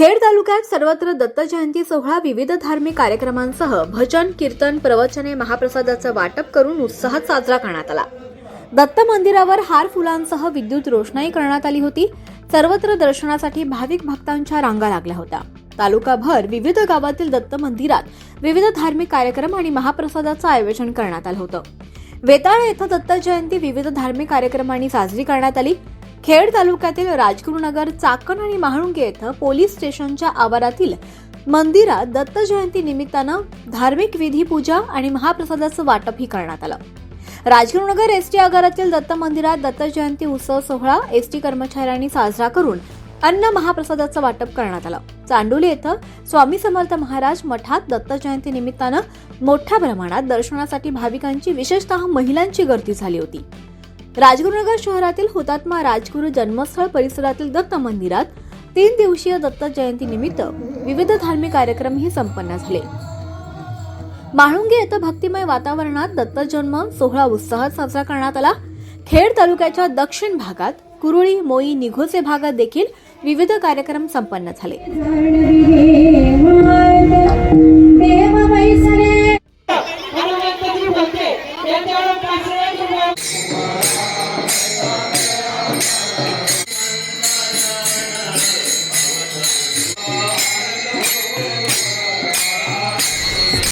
खेड तालुक्यात सर्वत्र दत्त जयंती सोहळा विविध धार्मिक कार्यक्रमांसह भजन कीर्तन प्रवचने महाप्रसादाचं वाटप करून उत्साहात साजरा करण्यात आला. दत्त मंदिरावर हार फुलांसह विद्युत रोषणाई करण्यात आली होती. सर्वत्र दर्शनासाठी भाविक भक्तांच्या रांगा लागल्या होत्या. तालुकाभर विविध गावातील दत्त मंदिरात विविध धार्मिक कार्यक्रम आणि महाप्रसादाचं आयोजन करण्यात आलं होतं. वेताळ येथे दत्त जयंती विविध धार्मिक कार्यक्रमांनी साजरी करण्यात आली. खेड तालुक्यातील राजगुरुनगर चाकण आणि महाळुंगे येथे पोलीस स्टेशनच्या आवारातील मंदिरात दत्त जयंती निमित्तानं धार्मिक विधी पूजा आणि महाप्रसादाचं वाटपही करण्यात आलं. राजगुरुनगर एसटी आगारातील दत्त मंदिरात दत्त जयंती उत्सव सोहळा एसटी कर्मचाऱ्यांनी साजरा करून अन्न महाप्रसादाचं वाटप करण्यात आलं. चांडोली येथं स्वामी समर्थ महाराज मठात दत्त जयंती निमित्तानं मोठ्या प्रमाणात दर्शनासाठी भाविकांची विशेषतः महिलांची गर्दी झाली होती. राजगुरुनगर शहरातील हुतात्मा राजगुरू जन्मस्थळ परिसरातील दत्त मंदिरात तीन दिवसीय दत्त जयंती निमित्त विविध धार्मिक कार्यक्रमही संपन्न झाले. माळुंगे येथे भक्तिमय वातावरणात दत्त जन्म सोहळा उत्साहात साजरा करण्यात आला. खेड तालुक्याच्या दक्षिण भागात कुरुळी मोई निघोचे भागात देखील विविध कार्यक्रम संपन्न झाले. na frente, meu.